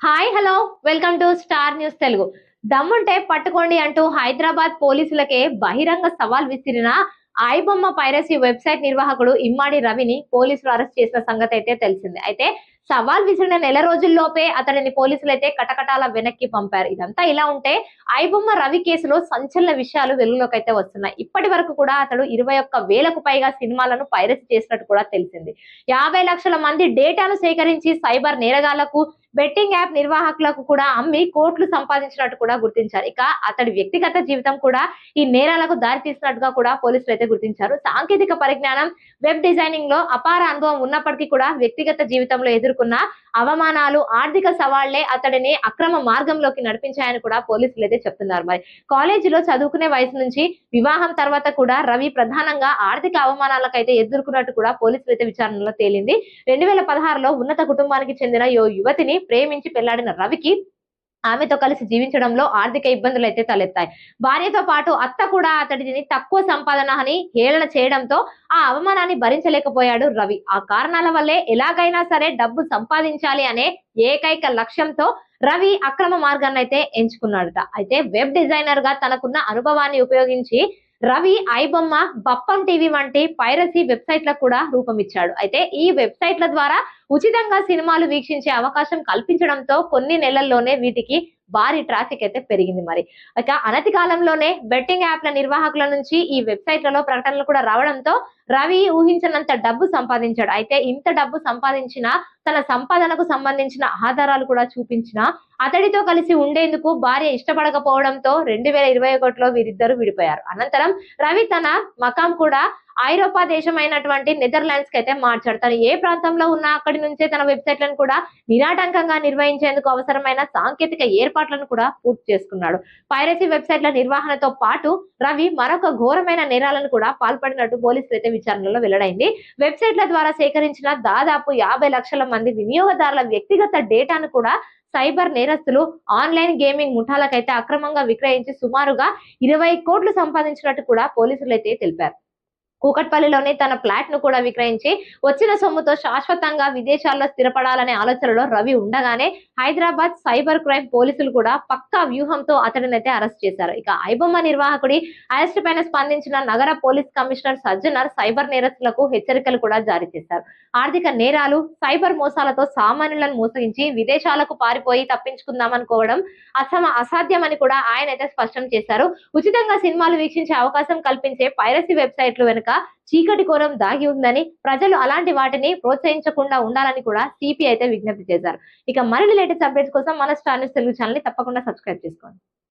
Hi hello. Welcome to Star News Telugu. దమ్ముంటే పట్టుకోండి అంటూ హైదరాబాద్ పోలీసులకే బహిరంగ సవాల్ విసిరిన ఐబొమ్మ పైరసీ వెబ్సైట్ నిర్వాహకుడు ఇమ్మాడి రవిని పోలీసులు అరెస్ట్ చేసిన సంగతి అయితే తెలిసింది. అయితే సవాల్ విసిరిన నెల రోజుల్లోపే అతడిని పోలీసులు అయితే కటకటాల వెనక్కి పంపారు. ఇదంతా ఇలా ఉంటే ఐబొమ్మ రవి కేసులో సంచలన విషయాలు వెలుగులోకి అయితే వస్తున్నాయి. ఇప్పటి వరకు కూడా అతడు ఇరవై ఒక్క వేలకు పైగా సినిమాలను పైరసీ చేసినట్టు కూడా తెలిసింది. యాభై లక్షల మంది డేటాను సేకరించి సైబర్ నేరగాళ్ళకు బెట్టింగ్ యాప్ నిర్వాహకులకు కూడా అమ్మి కోట్లు సంపాదించినట్టు కూడా గుర్తించారు. ఇక అతడి వ్యక్తిగత జీవితం కూడా ఈ నేరాలకు దారి తీసినట్టుగా కూడా పోలీసులు అయితే గుర్తించారు. సాంకేతిక పరిజ్ఞానం వెబ్ డిజైనింగ్లో అపార అనుభవం ఉన్నప్పటికీ కూడా వ్యక్తిగత జీవితంలో ఎదుర్కొన్న అవమానాలు ఆర్థిక సవాళ్ళే అతడిని అక్రమ మార్గంలోకి నడిపించాయని కూడా పోలీసులు అయితే చెప్తున్నారు మరి. కాలేజీలో చదువుకునే వయసు నుంచి వివాహం తర్వాత కూడా రవి ప్రధానంగా ఆర్థిక అవమానాలకైతే ఎదుర్కొన్నట్టు కూడా పోలీసులు అయితే విచారణలో తేలింది. రెండు వేల పదహారులో ఉన్నత కుటుంబానికి చెందిన ఓ యువతిని ప్రేమించి పెళ్ళాడిన రవికి ఆమెతో కలిసి జీవించడంలో ఆర్థిక ఇబ్బందులు అయితే తలెత్తాయి. భార్యతో పాటు అత్త కూడా అతడిని తక్కువ సంపాదన అని హేళన చేయడంతో ఆ అవమానాన్ని భరించలేకపోయాడు రవి. ఆ కారణాల వల్లే ఎలాగైనా సరే డబ్బు సంపాదించాలి అనే ఏకైక లక్ష్యంతో రవి అక్రమ మార్గాన్ని అయితే ఎంచుకున్నాడట. అయితే వెబ్ డిజైనర్గా తనకున్న అనుభవాన్ని ఉపయోగించి రవి ఐబొమ్మ బప్పం టీవీ వంటి పైరసీ వెబ్సైట్లకు కూడా రూపమిచ్చాడు. అయితే ఈ వెబ్సైట్ల ద్వారా ఉచితంగా సినిమాలు వీక్షించే అవకాశం కల్పించడంతో కొన్ని నెలల్లోనే వీటికి భారీ ట్రాఫిక్ అయితే పెరిగింది మరి. ఇక అనతి కాలంలోనే బెట్టింగ్ యాప్ల నిర్వాహకుల నుంచి ఈ వెబ్సైట్లలో ప్రకటనలు కూడా రావడంతో రవి ఊహించినంత డబ్బు సంపాదించాడు. అయితే ఇంత డబ్బు సంపాదించిన తన సంపాదనకు సంబంధించిన ఆధారాలు కూడా చూపించిన అతడితో కలిసి ఉండేందుకు భార్య ఇష్టపడకపోవడంతో రెండు వేల ఇరవై ఒకటిలో వీరిద్దరు విడిపోయారు. అనంతరం రవి తన మకాం కూడా ఐరోపా దేశం అయినటువంటి నెదర్లాండ్స్కి అయితే మార్చాడు తను ఏ ప్రాంతంలో ఉన్నా అక్కడి నుంచే తన వెబ్సైట్లను కూడా నిరాటంకంగా నిర్వహించేందుకు అవసరమైన సాంకేతిక ఏర్పాట్లను కూడా పూర్తి చేసుకున్నాడు. పైరసీ వెబ్సైట్ల నిర్వహణతో పాటు రవి మరొక ఘోరమైన నేరాలను కూడా పాల్పడినట్టు పోలీసులు అయితే విచారణలో వెల్లడైంది. వెబ్సైట్ల ద్వారా సేకరించిన దాదాపు యాభై లక్షల మంది వినియోగదారుల వ్యక్తిగత డేటాను కూడా సైబర్ నేరస్తులు ఆన్లైన్ గేమింగ్ ముఠాలకైతే అక్రమంగా విక్రయించి సుమారుగా ఇరవై కోట్లు సంపాదించినట్టు కూడా పోలీసులు అయితే తెలిపారు. కూకట్పల్లిలోని తన ఫ్లాట్ను కూడా విక్రయించి వచ్చిన సొమ్ముతో శాశ్వతంగా విదేశాల్లో స్థిరపడాలనే ఆలోచనలో రవి ఉండగానే హైదరాబాద్ సైబర్ క్రైమ్ పోలీసులు కూడా పక్కా వ్యూహంతో అతడినైతే అరెస్ట్ చేశారు. ఇక ఐబొమ్మ నిర్వాహకుడి అరెస్ట్ పైన స్పందించిన నగర పోలీస్ కమిషనర్ సజ్జనర్ సైబర్ నేరస్తులకు హెచ్చరికలు కూడా జారీ చేశారు. ఆర్థిక నేరాలు సైబర్ మోసాలతో సామాన్యులను మోసగించి విదేశాలకు పారిపోయి తప్పించుకుందామనుకోవడం అసమ అసాధ్యమని కూడా ఆయన అయితే స్పష్టం చేశారు. ఉచితంగా సినిమాలు వీక్షించే అవకాశం కల్పించే పైరసీ వెబ్సైట్లు వెనుక చీకటి కోరం దాగి ఉందని ప్రజలు అలాంటి వాటిని ప్రోత్సహించకుండా ఉండాలని కూడా సిపి అయితే విజ్ఞప్తి చేశారు. ఇక మరిన్ని లేటెస్ట్ అప్డేట్స్ కోసం మన స్టార్ న్యూస్ తెలుగు ఛానల్ని తప్పకుండా సబ్స్క్రైబ్ చేసుకోండి.